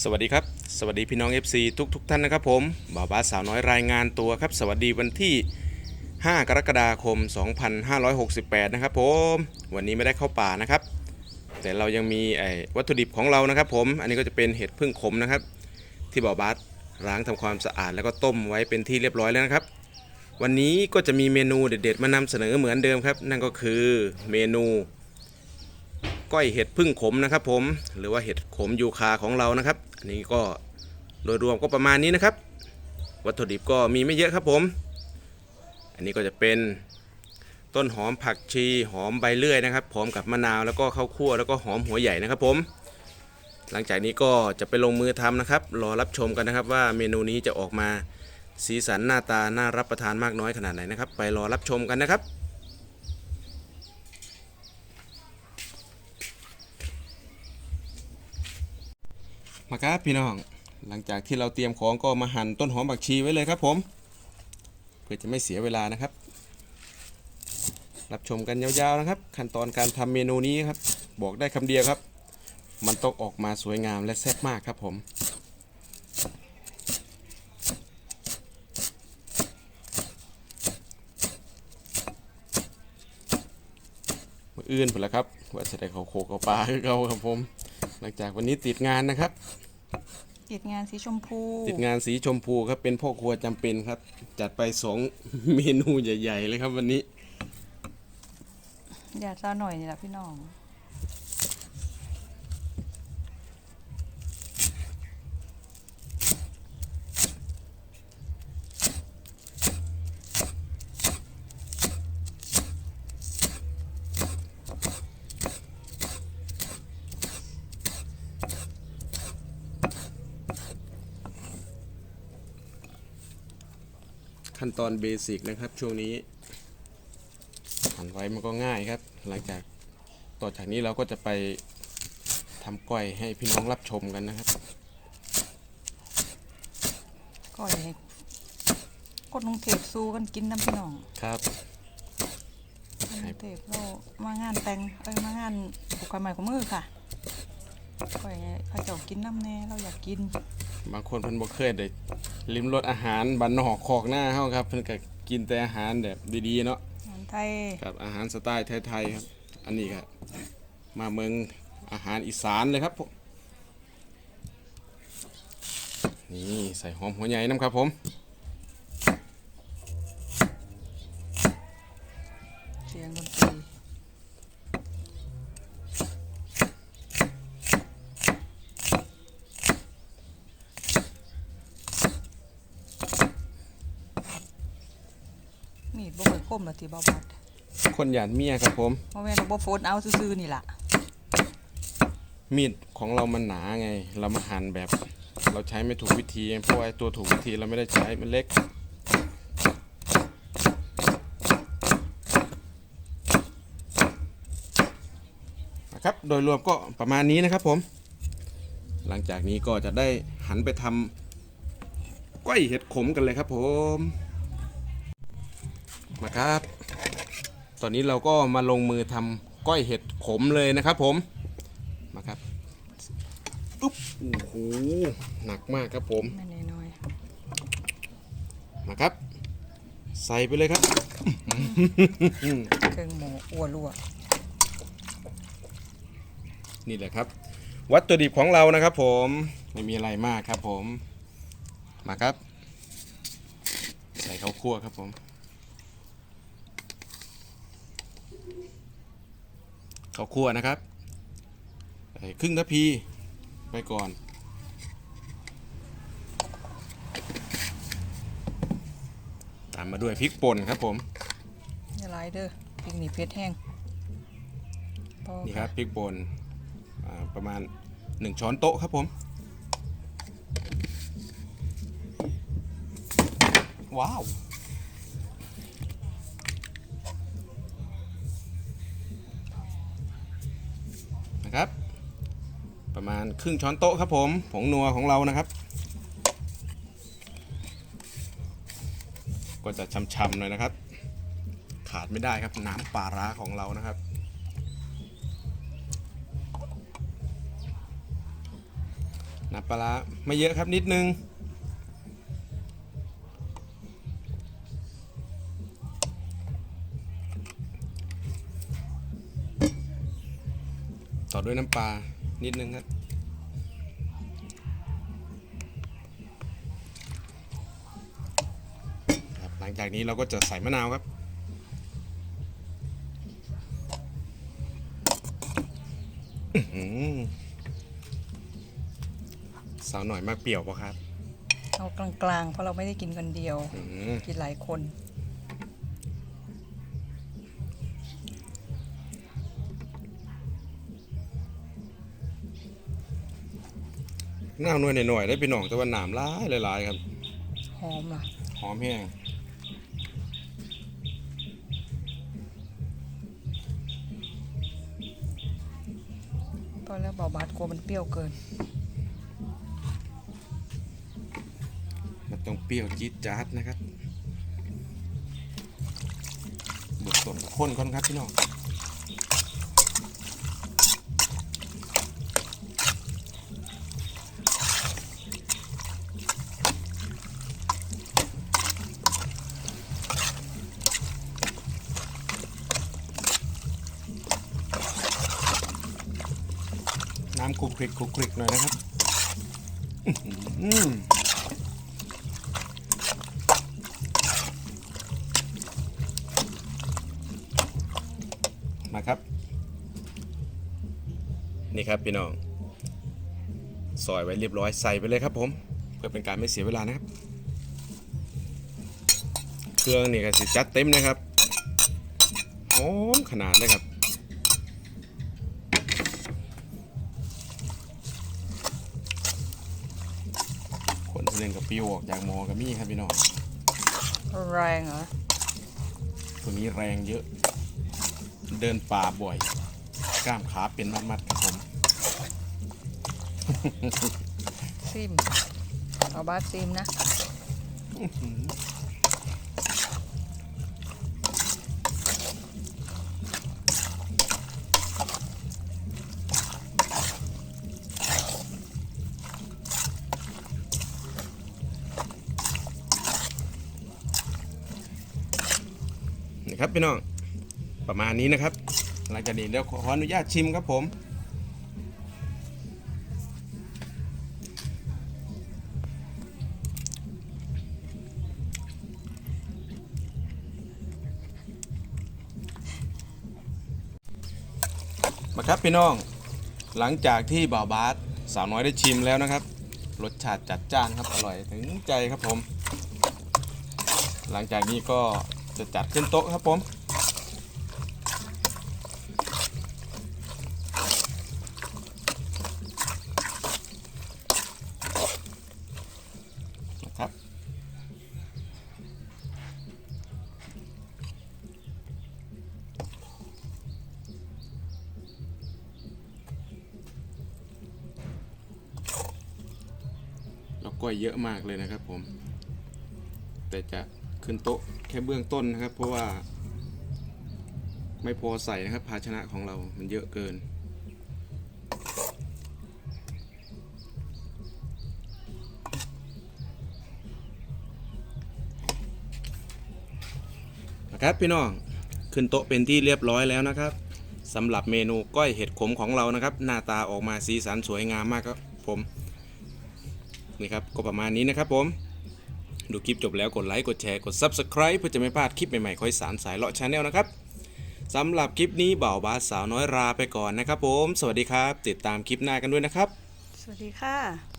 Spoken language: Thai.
สวัสดีครับ สวัสดีพี่น้อง FC ทุกทุกท่านนะครับผมบ่าวบาสาวน้อยรายงานตัวครับ สวัสดีวันที่ 5 กรกฎาคม 2568 นะครับผมวันนี้ไม่ได้เข้าป่านะครับ แต่เรายังมีไอ้วัตถุดิบของเรานะครับ ผมอันนี้ก็จะเป็นเห็ดพึ่งขมนะครับ ที่บ่าวบาสล้างทำความสะอาดแล้วก็ต้มไว้เป็นที่เรียบร้อยแล้วนะครับ วันนี้ก็จะมีเมนูเด็ดๆ มานำเสนอเหมือนเดิมครับ นั่นก็คือเมนู ก้อยเห็ดพึ่งขมนะครับผมหรือว่าเห็ดขมยูคาของเรานะครับอันนี้ก็โดยรวมก็ประมาณนี้นะครับ วัตถุดิบก็มีไม่เยอะครับผม อันนี้ก็จะเป็นต้นหอมผักชีหอมใบเลื่อยนะครับพร้อมกับมะนาวแล้วก็ข้าวคั่วแล้วก็หอมหัวใหญ่นะครับผม หลังจากนี้ก็จะไปลงมือทำนะครับ รอรับชมกันนะครับ ว่าเมนูนี้จะออกมาสีสันหน้าตาน่ารับประทานมากน้อยขนาดไหนนะครับ ไปรอรับชมกันนะครับ มาครับพี่น้อง หลังจากที่เราเตรียมของก็มาหั่นต้นหอมผักชีไว้เลยครับผม เพื่อจะไม่เสียเวลานะครับ รับชมกันยาวๆนะครับ ขั้นตอนการทำเมนูนี้ครับ บอกได้คำเดียวครับ มันต้องออกมาสวยงามและแซ่บมากครับผมมืออื่นผลละครับว่าจะได้เขาโคกเขาปลาคือเขาครับผม หลังจากวันนี้ติดงานนะครับ ติดงานสีชมพูติดงานสีชมพูครับเป็นพ่อครัวจำเป็นครับ จัดไปสองเมนูใหญ่ ๆ เลยครับวันนี้อยากเจ้าหน่อยนี่แหละพี่น้อง ขั้นตอนเบสิกนะครับ ช่วงนี้หั่นไว้มันก็ง่ายครับ หลังจากต่อจากนี้เราก็จะไปทำก้อยให้พี่น้องรับชมกันนะครับก็อยากให้กดลงเทปสู้กันกินน้ำพี่น้องครับลงเทปเรามางานแต่งเอ้ยมางานผูกคอยใหม่ของมือค่ะก็อยากให้เขาเจ้ากินน้ำแน่เราอยากกิน บางคนเพิ่นบ่เคยได้ ลิ้มรสอาหารบ้านนอกคอกหน้าเฮาครับ เพิ่นก็กินแต่อาหารแบบดีๆเนาะอาหารไทยครับอาหารสไตล์ไทยๆครับ อันนี้ครับมาเมืองอาหารอีสานเลยครับผมนี่ใส่หอมหัวใหญ่น้ำครับผม เสียงดนตรี มีดบ่ค่อยคมละทีบ่บัดคนหยาดเมียครับผม บ่แม่นบ่โฟนเอาซื่อๆนี่ล่ะมีดของเรามันหนาไง เรามาหั่นแบบ เราใช้ไม่ถูกวิธีเพราะว่าไอ้ตัวถูกวิธีเราไม่ได้ใช้มันเล็ก นะครับโดยรวมก็ประมาณนี้นะครับผม หลังจากนี้ก็จะได้หันไปทำก้อยเห็ดขมกันเลยครับผม มาครับ ตอนนี้เราก็มาลงมือทำก้อยเห็ดขมเลยนะครับผมมาครับอุ๊บโอ้โหหนักมากครับผมแม่นน้อยมาครับ ใส่ไปเลยครับๆเครื่องหมูอ้วนรั่วนี่แหละครับ วัตถุดิบของเรานะครับ ผมไม่มีอะไรมากครับผมมาครับ ใส่ข้าวคั่วครับผม ข้าวคั่วนะครับใส่ครึ่งทัพพีไปก่อน ตามมาด้วยพริกป่นครับผมอย่าหลายเด้อพริกนี่เผ็ดแห้งพอนี่ครับพริกป่นอ่าประมาณ 1 ช้อนโต๊ะครับผมว้าว นะครับ ประมาณครึ่งช้อนโต๊ะครับผมผงนัวของเรานะครับ ก็จะช่ำๆหน่อยนะครับ ขาดไม่ได้ครับน้ำปลาร้าของเรานะครับน้ำปลาร้าไม่เยอะครับนิดนึง ต่อด้วยน้ำปลานิดนึงครับครับหลังจากนี้เราก็จะใส่มะนาวครับอื้อหือสาวหน่อยมากเปรี้ยวปะครับ เอากลางๆ เพราะเราไม่ได้กินคนเดียวอืมกินหลายคน น้ำหน่วยหน่อยๆได้พี่น้องแต่ว่าน้ำหลายหลายๆครับ หอมล่ะหอมแห้งตอนแรกบอกบาสกลัวมันเปรี้ยวเกิน มันต้องเปรี้ยวจี๊ดจ๊าดนะครับบุกต้นข้นก่อนครับพี่น้อง น้ำคลุกคลิกคลุกคลิกหน่อยนะครับอืมมาครับ นี่ครับพี่น้องซอยไว้เรียบร้อยใส่ไปเลยครับผม เพื่อเป็นการไม่เสียเวลานะครับ เครื่องนี่ก็สิจัดเต็มนะครับหอมขนาดเลยครับ คนที่เล่นกับปิวออกจากหมอกับมี่ครับพี่น้องแรงเหรอตัวนี้แรงเยอะ เดินป่าบ่อย กล้ามขาเป็นมัดๆครับผมซิม เอาบาสซิมนะ ครับพี่น้องประมาณนี้นะครับหลังจากนี้เดี๋ยวขออนุญาตชิมครับผมมาครับพี่น้อง หลังจากที่บ่าวบาสสาวน้อยได้ชิมแล้วนะครับ รสชาติจัดจ้านครับอร่อยถึงใจครับผม หลังจากนี้ก็ จะจัดขึ้นโต๊ะครับผมนะครับแล้วก็เยอะมากเลยนะครับผม แต่จะ ขึ้นโต๊ะแค่เบื้องต้นนะครับ เพราะว่า ไม่พอใส่นะครับ ภาชนะของเรามันเยอะเกิน นะครับพี่น้อง ขึ้นโต๊ะเป็นที่เรียบร้อยแล้วนะครับสำหรับเมนูก้อยเห็ดขมของเรานะครับ หน้าตาออกมาสีสันสวยงามมากครับผมนี่ครับก็ประมาณนี้นะครับผม ดูคลิปจบแล้วกดไลค์กดแชร์กด Subscribe เพื่อจะไม่พลาดคลิปใหม่ๆคอยสารสายเลาะชาแนลนะครับสำหรับคลิปนี้บ่าวบาสสาวน้อยลาไปก่อนนะครับผม สวัสดีครับ ติดตามคลิปหน้ากันด้วยนะครับ สวัสดีค่ะ